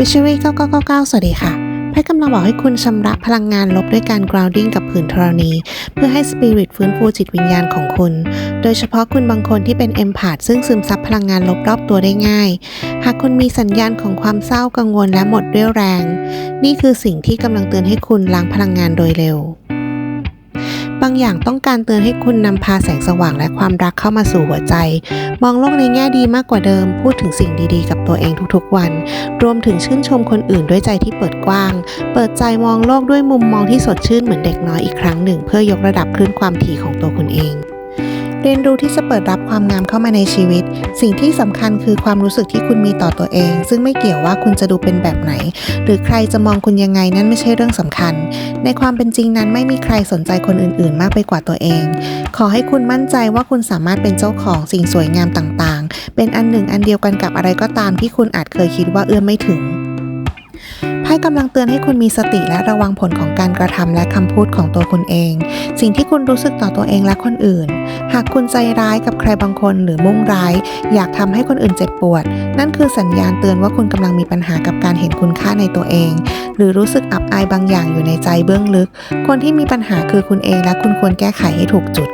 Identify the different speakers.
Speaker 1: วิช r y 9999 สวัสดีค่ะไพ่กำลังบอกให้คุณชำระพลังงานลบด้วยการ grounding กับผืนธรณี เพื่อให้สปิริตฟื้นฟูจิตวิญญาณของคุณ โดยเฉพาะคุณบางคนที่เป็นเอมพา h ซึ่งซึมซับพลังงานลบรอบตัวได้ง่าย หากคุณมีสัญญาณของความเศร้ากังวลและหมดเรี่ยวแรง นี่คือสิ่งที่กำลังเตือนให้คุณล้างพลังงานโดยเร็ว บางอย่างต้องการเตือนให้คุณนำพาแสงสว่างและความรักเข้ามาสู่หัวใจ มองโลกในแง่ดีมากกว่าเดิม พูดถึงสิ่งดีๆ กับตัวเองทุกๆวัน รวมถึงชื่นชมคนอื่นด้วยใจที่เปิดกว้าง เปิดใจมองโลกด้วยมุมมองที่สดชื่นเหมือนเด็กน้อยอีกครั้งหนึ่ง เพื่อยกระดับคลื่นความถี่ของตัวคุณเอง รียนรู้ที่จะเปิดรับความงามเข้ามาในชีวิต สิ่งที่สำคัญคือความรู้สึกที่คุณมีต่อตัวเอง ซึ่งไม่เกี่ยวว่าคุณจะดูเป็นแบบไหน หรือใครจะมองคุณยังไงนั่นไม่ใช่เรื่องสำคัญ ในความเป็นจริงนั้นไม่มีใครสนใจคนอื่น ๆ มากไปกว่าตัวเอง ขอให้คุณมั่นใจว่าคุณสามารถเป็นเจ้าของสิ่งสวยงามต่างๆ เป็นอันหนึ่งอันเดียวกันกับอะไรก็ตามที่คุณอาจเคยคิดว่าเอื้อมไม่ถึง ไพ่กำลังเตือนให้คุณมีสติและระวังผลของการกระทำและคำพูดของตัวคุณเอง สิ่งที่คุณรู้สึกต่อตัวเองและคนอื่น หากคุณใจร้ายกับใครบางคนหรือมุ่งร้าย อยากทำให้คนอื่นเจ็บปวด นั่นคือสัญญาณเตือนว่าคุณกำลังมีปัญหากับการเห็นคุณค่าในตัวเอง หรือรู้สึกอับอายบางอย่างอยู่ในใจเบื้องลึก คนที่มีปัญหาคือคุณเองและคุณควรแก้ไขให้ถูกจุด